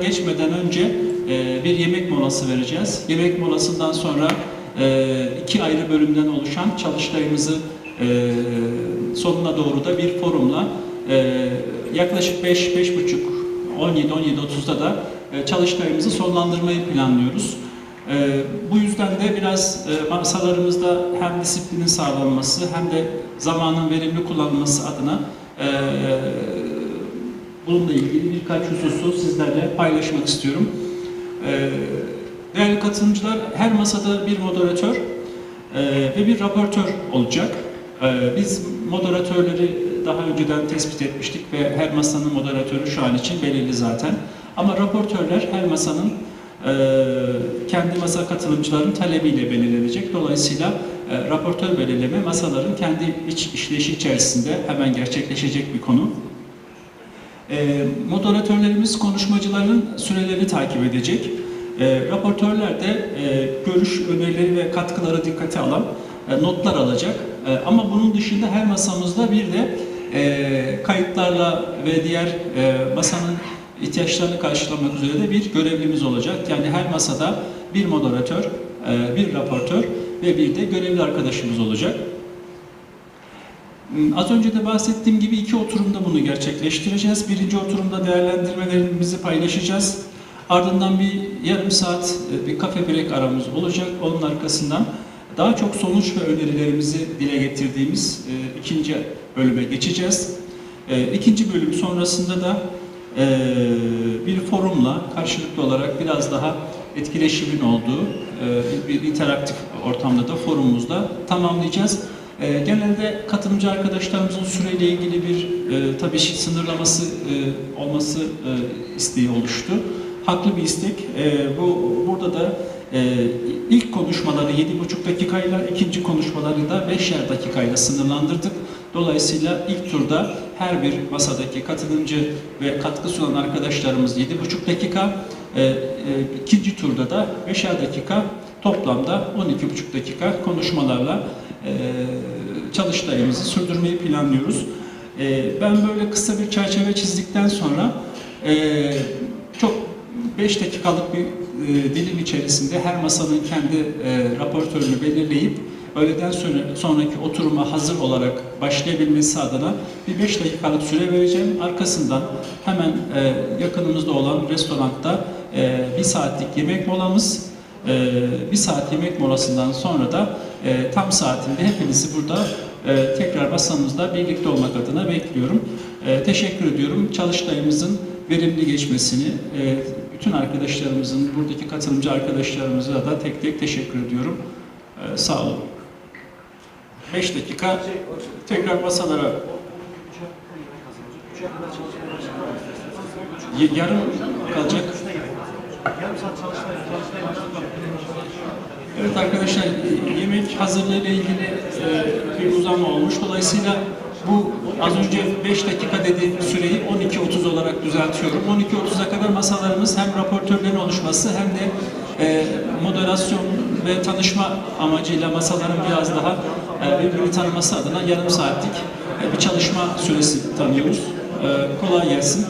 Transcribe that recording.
Geçmeden önce e, bir yemek molası vereceğiz. Yemek molasından sonra e, iki ayrı bölümden oluşan çalıştayımızı e, sonuna doğru da bir forumla e, yaklaşık 5 buçuk 17 17.30'da da e, çalıştayımızı sonlandırmayı planlıyoruz. E, bu yüzden de biraz e, masalarımızda hem disiplinin sağlanması hem de zamanın verimli kullanılması adına e, bununla ilgili birkaç hususu sizlerle paylaşmak istiyorum. Ee, Değerli katılımcılar, her masada bir moderatör e, ve bir raportör olacak. Ee, Biz moderatörleri daha önceden tespit etmiştik ve her masanın moderatörü şu an için belirli zaten. Ama raportörler her masanın e, kendi masa katılımcıların talebiyle belirlenecek. Dolayısıyla e, raportör belirleme masaların kendi iç işleyişi içerisinde hemen gerçekleşecek bir konu. E, moderatörlerimiz konuşmacıların sürelerini takip edecek. E, raportörler de e, görüş, önerileri ve katkıları dikkate alan e, notlar alacak. E, ama bunun dışında her masamızda bir de e, kayıtlarla ve diğer e, masanın ihtiyaçlarını karşılamak üzere de bir görevlimiz olacak. Yani her masada bir moderatör, e, bir raportör ve bir de görevli arkadaşımız olacak. Hmm, Az önce de bahsettiğim gibi iki oturumda bunu gerçekleştireceğiz. Birinci oturumda değerlendirmelerimizi paylaşacağız. Ardından bir yarım saat e, bir kafe break aramız olacak. Onun arkasından daha çok sonuç ve önerilerimizi dile getirdiğimiz e, ikinci bölüme geçeceğiz. E, İkinci bölüm sonrasında da e, bir forumla karşılıklı olarak biraz daha etkileşimin olduğu bir interaktif ortamda da forumumuzda tamamlayacağız. E, genelde katılımcı arkadaşlarımızın süreyle ilgili bir e, tabii sınırlaması e, olması e, isteği oluştu. Haklı bir istek. E, bu burada da e, ilk konuşmaları 7,5 dakikayla, ikinci konuşmaları da 5'er dakikayla sınırlandırdık. Dolayısıyla ilk turda her bir masadaki katılımcı ve katkı sunan arkadaşlarımız 7,5 dakika, e, e, ikinci turda da 5'er dakika toplamda 12,5 dakika konuşmalarla çalıştayımızı sürdürmeyi planlıyoruz. E, ben böyle kısa bir çerçeve çizdikten sonra e, çok 5 dakikalık bir e, dilim içerisinde her masanın kendi e, raportörünü belirleyip öğleden sonra, sonraki oturuma hazır olarak başlayabilmesi adına bir 5 dakikalık süre vereceğim. Arkasından hemen e, yakınımızda olan restoranda e, bir saatlik yemek molamız, e, bir saat yemek molasından sonra da e, tam saatinde hepinizi burada e, tekrar masamızda birlikte olmak adına bekliyorum. E, teşekkür ediyorum. Çalıştayımızın verimli geçmesini, bütün arkadaşlarımızın, buradaki katılımcı arkadaşlarımıza da tek tek teşekkür ediyorum. Sağ olun. 5 dakika tekrar masalara yarım kalacak. Evet arkadaşlar yemek hazırlığı ile ilgili e, bir uzama olmuş. Dolayısıyla bu az önce 5 dakika dediğim süreyi 12.30 olarak düzeltiyorum. 12.30'a kadar masalarımız hem raportörlerin oluşması hem de e, moderasyon ve tanışma amacıyla masaların biraz daha e, birbirini tanıması adına yarım saatlik bir çalışma süresi tanıyoruz. Kolay gelsin.